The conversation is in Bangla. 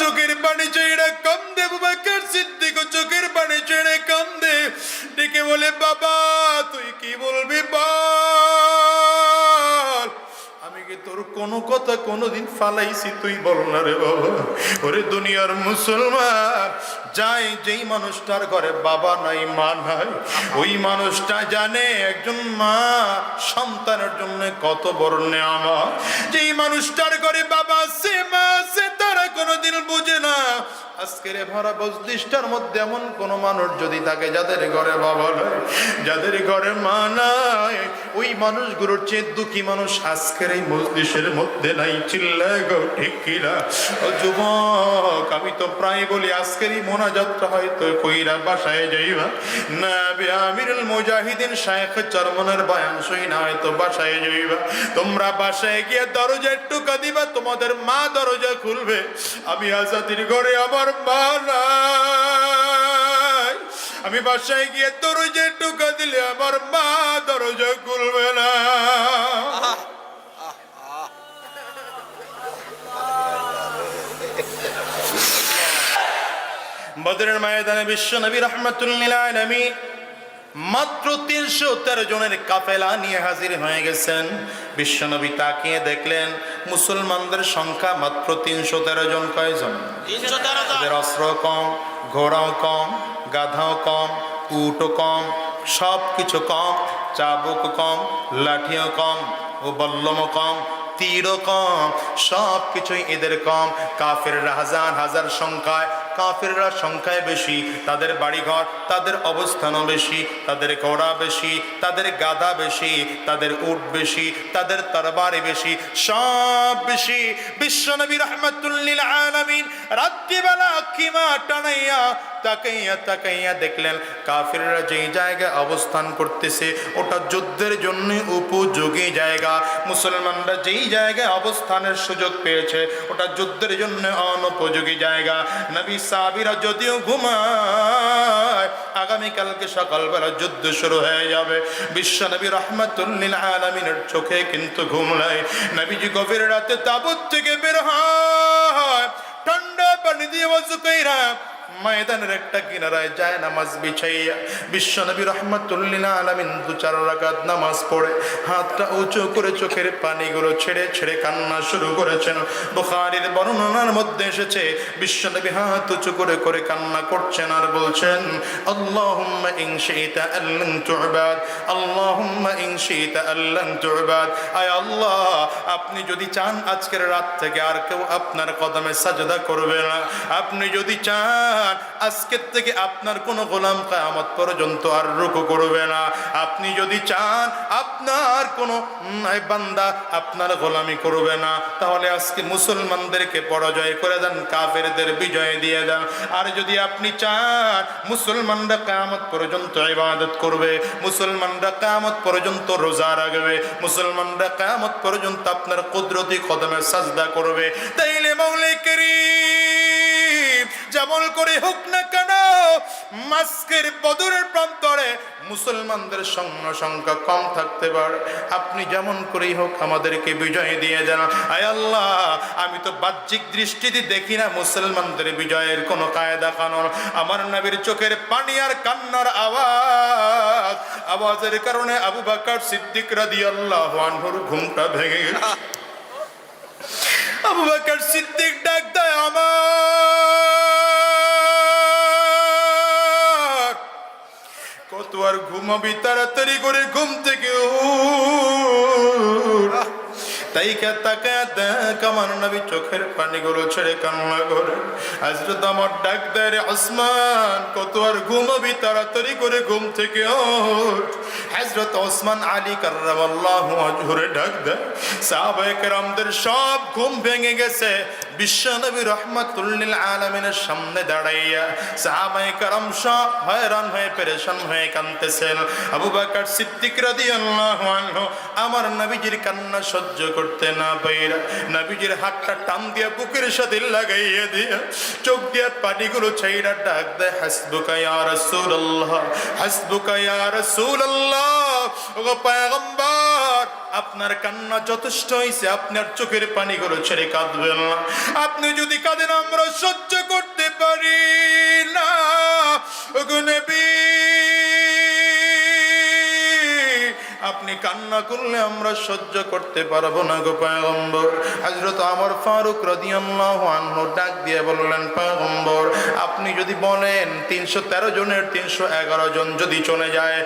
চোখের পানি কান্দে বাবাকার সিদ্দিক চোখের পানি ছেড়ে কান্দে। ডেকে বলে, বাবা, তুই কি বলবি বল? আমি কি তোর কোনো কথা কোনোদিন ফালাইছি তুই বল না রে বাবা। ওরে দুনিয়ার মুসলমান, যাই যেই মানুষটার ঘরে বাবা নাই, মা নাই, ওই মানুষটা জানে একজন মা সন্তানের জন্য কত বড় নেয়ামা যেই মানুষটার ঘরে বাবা সে মা আজকের ভরা বজলিশটার মধ্যে এমন কোন মানুষ যদি থাকে যাদের ঘরে বাবা নাই, যাদের ঘরে মা নাই, ওই মানুষগুলোর চেয়ে দুঃখী মানুষ আজকের এই মজলিশের মধ্যে নাই। চিল্লায় গো ও যুবক, আমি তো প্রায় বলি আজকের এই মোনাজাতটা হয়তো কইরা বাসায় যাইবা। না বে আমিরুল মুজাহিদিন শায়েখ চরমনের বয়ান শুই না, হয়তো বাসায় যাইবা। তোমরা বাসায় গিয়ে দরজা টুকা দিবা, তোমাদের মা দরজা খুলবে। আমি আজাদির ঘরে আমার নাই আমি বাসায় গিয়ে দরজা টুকা দিলে আমার মা দরজা খুলবে না। বদরের মায়ের দানে বিশ্ব নবী রহমতুল্লিল আলমী মাত্র তিনশো তেরো জনের কাফেলা নিয়ে হাজির হয়ে গেছেন। বিশ্বনবী তাকিয়ে দেখলেন মুসলমানদের সংখ্যা মাত্র তিনশো তেরো জন কয়জন? তাদের অস্ত্র কম ঘোড়াও কম গাধাও কম উটও কম সব কিছু কম চাবুক কম লাঠিও কম ও বল্লমও কম তীরও কম সব কিছুই এদের কম। কাফের হাজার হাজার সংখ্যায় কাফেররা সংখ্যায় বেশি, তাদের বাড়িঘর, তাদের অবস্থানও বেশি, তাদের ঘোড়া বেশি, তাদের গাধা বেশি, তাদের উট বেশি, তাদের তরবারি বেশি, সব বেশি। বিশ্বনবী রহমতুল্লিল আলমিন রাত্রিবেলা কিমা টানাইয়া তাকাইয়া তাকাইয়া দেখলেন কাফিররা যেই জায়গায় অবস্থান করতেছে, ওটা যুদ্ধের জন্য উপযোগী জায়গা। মুসলমানরা যেই জায়গায় অবস্থানের সুযোগ পেয়েছে, ওটা যুদ্ধের জন্য অনুপযোগী জায়গা। নবী সাবিরা যদিও ঘুমায়, আগামীকালকে সকালবেলা যুদ্ধ শুরু হয়ে যাবে। বিশ্ব নবী রহমতুল্লিল আলমিনের চোখে কিন্তু ঘুম নাই। নবীজি গভীর রাতে তাবুত থেকে বের হয়। ঠান্ডা পানি দিয়ে বসু কইরা ময়দানের একটা কিনারায় যায় নামাজ বিছাইয়া। বিশ্ব নবী রহমতুল্লিনা আলামিন দু চার রাকাত নামাজ পড়ে। হাতটা উঁচু করে চোখের পানিগুলো ছেড়ে ছেড়ে কান্না শুরু করেছেন। বুখারীর বর্ণনার মধ্যে এসেছে বিশ্ব নবী হাত উঁচু করে করে কান্না করছেন আর বলছেন, আল্লাহুম্মা ইন শিইতা আল্লান তু'বাদ, আল্লাহুম্মা ইন শিইতা আল্লান তু'বাদ। আয় আল্লাহ, আপনি যদি চান আজকের রাত থেকে আর কেউ আপনার কদমে সাজদা করবে না। আপনি যদি চান আজকের থেকে আপনার কোনো গোলাম কায়ামত পর্যন্ত আর রুকু করবে না। আপনি যদি চান আপনার কোনো বান্দা আপনার গোলামি করবে না, তাহলে আজকে মুসলমানদেরকে পরাজয় করে দেন, কাফেরদের বিজয় দিয়ে দেন। আর যদি আপনি চান মুসলমানরা কায়ামত পর্যন্ত ইবাদত করবে, মুসলমানরা কায়ামত পর্যন্ত রোজা রাখবে, মুসলমানরা কায়ামত পর্যন্ত আপনার কুদরতি কদমে সাজদা করবে, তাইলে মৌলে করিম যেমন করে হোক না কেন, মাস্কের বদরের প্রান্তরে মুসলমানদের সৈন্য সংখ্যা কম থাকতে পারে। আপনি যেমন করেই হোক আমাদেরকে বিজয় দিয়ে যান আয় আল্লাহ, আমি তো বাহ্যিক দৃষ্টিতে দেখি না মুসলমানদের বিজয়ের কোনো কায়দা কানুন। আমার নবীর চোখের পানি আর কান্নার আওয়াজ, আওয়াজের কারণে আবু বাকার সিদ্দিক রাদিয়াল্লাহু আনহুর ঘুমটা ভেঙে আবু বাকার সিদ্দিক ডাক দেয় আমার কত আর ঘুমাবি তাড়াতাড়ি করে ঘুম থেকে তাই কে তাকে দেখ, আমার নবী চোখের পানিগুলো ছেড়ে কান্না করে। হজরত আমার ডাক দেয় কত আর ঘুমাবি তাড়াতাড়ি করে ঘুম থেকে ওঠ হজরত ওসমান আলী কার্রামাল্লাহু আজহুরে ডাক দেয় কেরামদের সব ঘুম ভেঙে গেছে বিশ্বনবী রহমাতুল্লিল আলমিনের সামনে দাঁড়াইয়া সাহাবায়ে কেরাম সব হয়রান হয়ে, পেরেশান হয়ে কাঁদতেছেন। আবু বাকর সিদ্দিক রাদিয়াল্লাহু আনহু আমার নবীজির কান্না সহ্য করতে না পাইরা নবীজির হাতটা টান দিয়া বুকের সাথে লাগাইয়া দিয়া চোখ দিয়া পানিগুলো ছাইরা ডাক দেয়, হাসবুকা ইয়া রাসূলুল্লাহ, হাসবুকা ইয়া রাসূলুল্লাহ, ওগো পয়গম্বর আপনার কান্না যথেষ্ট হয়েছে আপনার চোখের পানিগুলো ছেড়ে কাঁদবেন না। আপনি যদি কাঁদেন, আমরা সহ্য করতে পারি না। আপনি কান্না করলে আমরা সহ্য করতে পারব না গো পয়গম্বর। হজরত আমার ফারুক রাদিয়াল্লাহু ডাক দিয়ে বললেন, পয়গম্বর, আপনি যদি বলেন তিনশো তেরো জনের তিনশো এগারো জন যদি চলে যায়